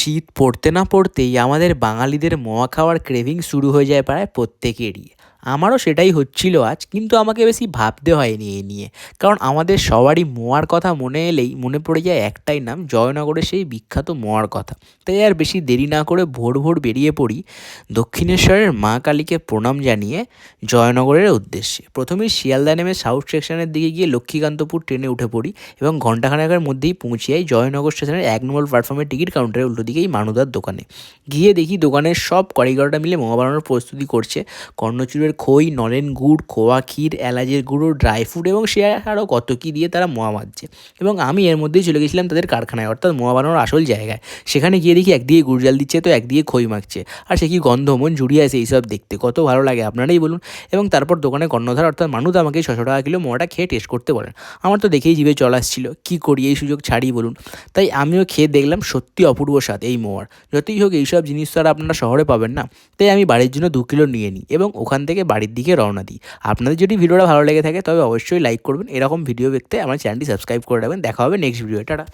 শীত পড়তে না পড়তেই আমাদের বাঙালিদের মোয়া খাওয়ার ক্রেভিং শুরু হয়ে যায় প্রায় প্রত্যেকেরই। আমারও সেটাই হচ্ছিল আজ, কিন্তু আমাকে বেশি ভাবতে হয়নি এই নিয়ে। কারণ আমাদের সবারই মোয়ার কথা মনে এলেই মনে পড়ে যায় একটাই নাম, জয়নগরের সেই বিখ্যাত মোয়ার কথা। তাই আর বেশি দেরি না করে ভোর ভোর বেরিয়ে পড়ি দক্ষিণেশ্বরের মা কালীকে প্রণাম জানিয়ে জয়নগরের উদ্দেশ্যে। প্রথমেই শিয়ালদা নেমে সাউথ সেকশনের দিকে গিয়ে লক্ষ্মীকান্তপুর ট্রেনে উঠে পড়ি এবং ঘণ্টাখানেকের মধ্যেই পৌঁছে যাই জয়নগর স্টেশনের এক নম্বর প্ল্যাটফর্মের টিকিট কাউন্টারের উল্টো দিকেই মানুদার দোকানে। গিয়ে দেখি দোকানের সব কারিগররা মিলে মোয়া বানানোর প্রস্তুতি করছে। কর্ণচূড়ের খই, নলেন গুড়, খোয়া ক্ষীর, এলাচের গুঁড়ো, ড্রাই ফ্রুট এবং সে আরও কত কী দিয়ে তারা মোয়া বাঁধছে এবং আমি এর মধ্যেই চলে গেছিলাম তাদের কারখানায়, অর্থাৎ মোয়া বানানোর আসল জায়গায়। সেখানে গিয়ে দেখি একদিকে গুড় জাল দিচ্ছে, তো একদিকে খই মাখছে। আর সে কি গন্ধ মন জুড়িয়ে আছে এইসব দেখতে, কত ভালো লাগে, আপনারাই বলুন। এবং তারপর দোকানে কর্ণধার, অর্থাৎ মানুষ আমাকে ছশো টাকা কিলো মোয়াটা খেয়ে টেস্ট করতে বলেন। আমার তো দেখেই জিভে চল আসছিল, কী করি এই সুযোগ ছাড়ি বলুন। তাই আমিও খেয়ে দেখলাম সত্যি অপূর্ব স্বাদ এই মোয়ার। যতই হোক এইসব জিনিস তো আর আপনারা শহরে পাবেন না। তাই আমি বাড়ির জন্য দু কিলো নিয়ে নিই এবং ওখান থেকে বাড়ির দিকে রওনা দিই। আপনাদের যদি ভিডিওটা ভালো লেগে থাকে তবে অবশ্যই লাইক করবেন। এরকম ভিডিও দেখতে আমার চ্যানেলটি সাবস্ক্রাইব করে রাখবেন। দেখা হবে নেক্সট ভিডিও টাটা।